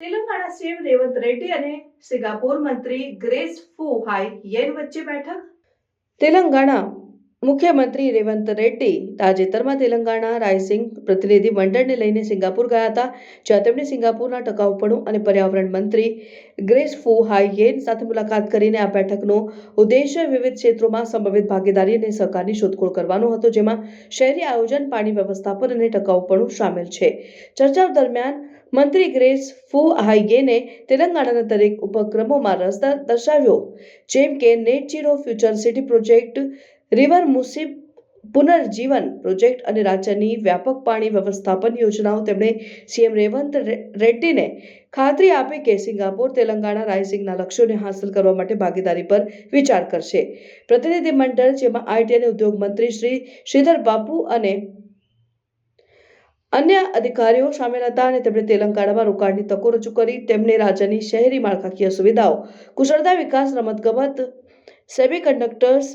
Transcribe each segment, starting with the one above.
Telangana CM Revanth Reddy અને Singapore મંત્રી grace ફુ high યેન વચ્ચે બેઠક તેલંગાણા મુખ્યમંત્રી રેવંત રેડ્ડી તાજેતરમાં તેલંગાણા રાઇસિંગ પ્રતિનિધિ મંડળને લઈને સિંગાપુર ગયા હતા, જ્યાં તેમણે સિંગાપુરના ટકાઉપણું અને પર્યાવરણ મંત્રી ગ્રેસ ફુ હાઈયેન સાથે મુલાકાત કરીને આ બેઠકનો ઉદ્દેશ્ય વિવિધ ક્ષેત્રોમાં સંભવિત ભાગીદારી અને સહકારની શોધખોળ કરવાનો હતો, જેમાં શહેરી આયોજન, પાણી વ્યવસ્થાપન અને ટકાઉપણું સામેલ છે. ચર્ચાઓ દરમિયાન મંત્રી ગ્રેસ ફુ હાઈગેને તેલંગાણાના દરેક ઉપક્રમોમાં રસ દર્શાવ્યો, જેમ કે net zero future city project river મુસીબ પુનર્જીવન પ્રોજેક્ટ અને રાજ્યની વ્યાપક પાણી વ્યવસ્થાપન યોજનાઓ તેમણે સીએમ રેવંત રેડ્ડીને ખાતરી આપી કે સિંગાપોર, તેલંગાણા રાઇઝિંગના લક્ષ્યોને હાંસલ કરવા માટે ભાગીદારી પર વિચાર કરશે. પ્રતિનિધિ મંડળ જેમાં આઈટી અને ઉદ્યોગ મંત્રી શ્રી શ્રીધર બાપુ અને અન્ય અધિકારીઓ સામેલ હતા અને તેમણે તેલંગાણામાં રોકાણની તકો રજૂ કરી. તેમને રાજ્યની શહેરી માળખાકીય સુવિધાઓ, કુશળતા વિકાસ, રમતગમત સેમિકન્ડક્ટર્સ,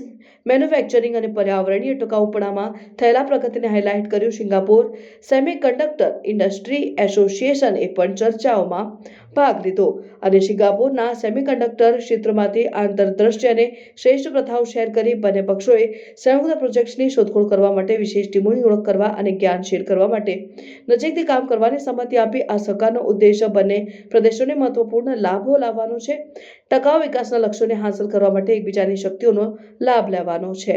મેન્યુફેક્ચરિંગ અને પર્યાવરણીય ટકાઉપણામાં થયેલા પ્રગતિને હાઇલાઇટ કર્યું સિંગાપોર. સેમિકન્ડક્ટર ઇન્ડસ્ટ્રી એસોસિએશને પણ ચર્ચાઓમાં ભાગ લીધો અને સિંગાપોરના સેમિકન્ડક્ટર ક્ષેત્રમાંથી આંતરદ્રષ્ટિ અને શ્રેષ્ઠ પ્રથાઓ શેર કરી. બંને પક્ષોએ સંયુક્ત પ્રોજેક્ટ્સની શોધખોળ કરવા માટે વિશેષ ટીમોની ઓળખ કરવા અને જ્ઞાન શેર કરવા માટે નજીકથી કામ કરવાની સંમતિ આપી. આ સહકારનો ઉદ્દેશ્ય બંને પ્રદેશોને મહત્વપૂર્ણ લાભો લાવવાનો છે. ટકાઉ વિકાસના લક્ષ્યોને હાંસલ કરવા માટે એકબીજાની શક્તિઓનો લાભ લેવાનો છે.